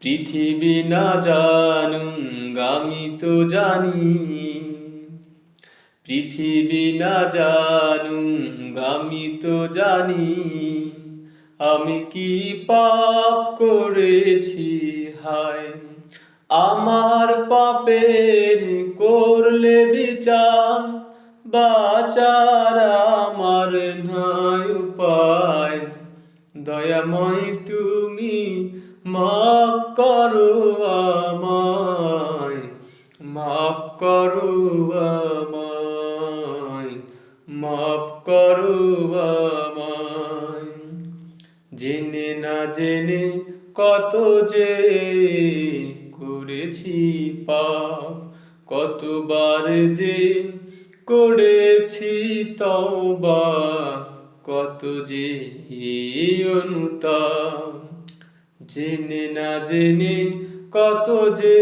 পৃথিবী না জানুক আমি তো জানি। পৃথিবী না জানুক আমি তো জানি। আমি কি পাপ করেছি? হায়, আমার পাপের করলে বিচার, বাচার আমার নাই উপায়। দয়াময় তুমি মাফ করো আমায়, মাফ করো আমায়, মাফ করো আমায়। জেনে না জেনে কত যে করেছি পাপ, কতবার যে করেছি তওবা, কত যে অনুতাপ। জেনে না জেনে কত যে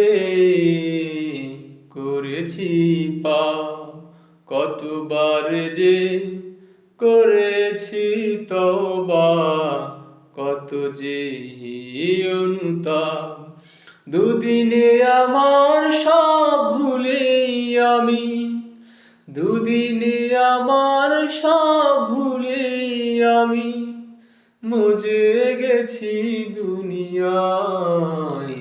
করেছি পাপ, কতবার যে করেছি তওবা, কত যে অনুতাপ। দুদিনে আমার সব ভুলে আমি, দুদিনে আমার সব ভুলে আমি। মুজে গেছি দুনিয়ায়,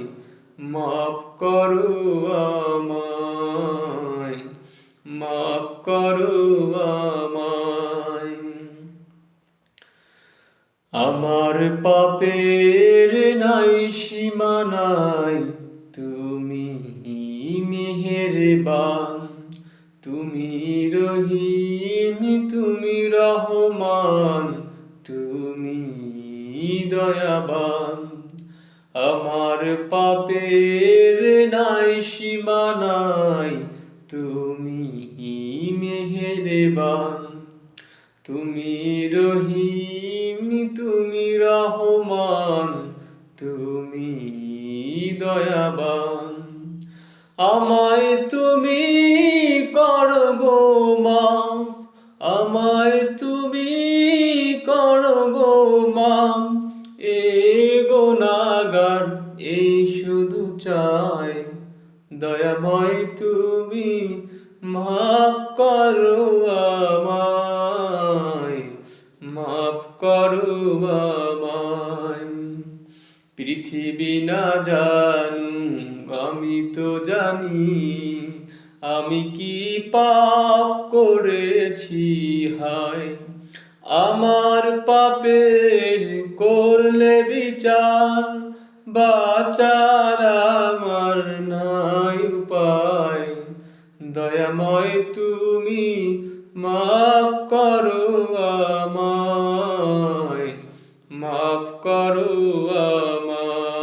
মাফ করো আমায়, মাফ করো আমায়। আমার পাপের নাই সীমানাই তুমি মেহেরবান, তুমি রহিম, তুমি রহমান। তুমি দয়াবান, আমার পাপের নাই সীমানাই তুমি মেহেরবান। তুমি রহিম, তুমি রহমান, তুমি দয়াবান। আমায় তুমি করগো মাপ গোনাগার এই শুধু চাই। দয়াময় তুমি মাফ করো আমায়, মাফ করো আমায়। পৃথিবী না জানু আমি তো জানি আমি কি পাপ করেছি, হায়। আমার পাপের করলে বিচার বাচার আমার নাই উপায়। দয়াময় তুমি মাফ করো আমায়। মাফ করো আমায়।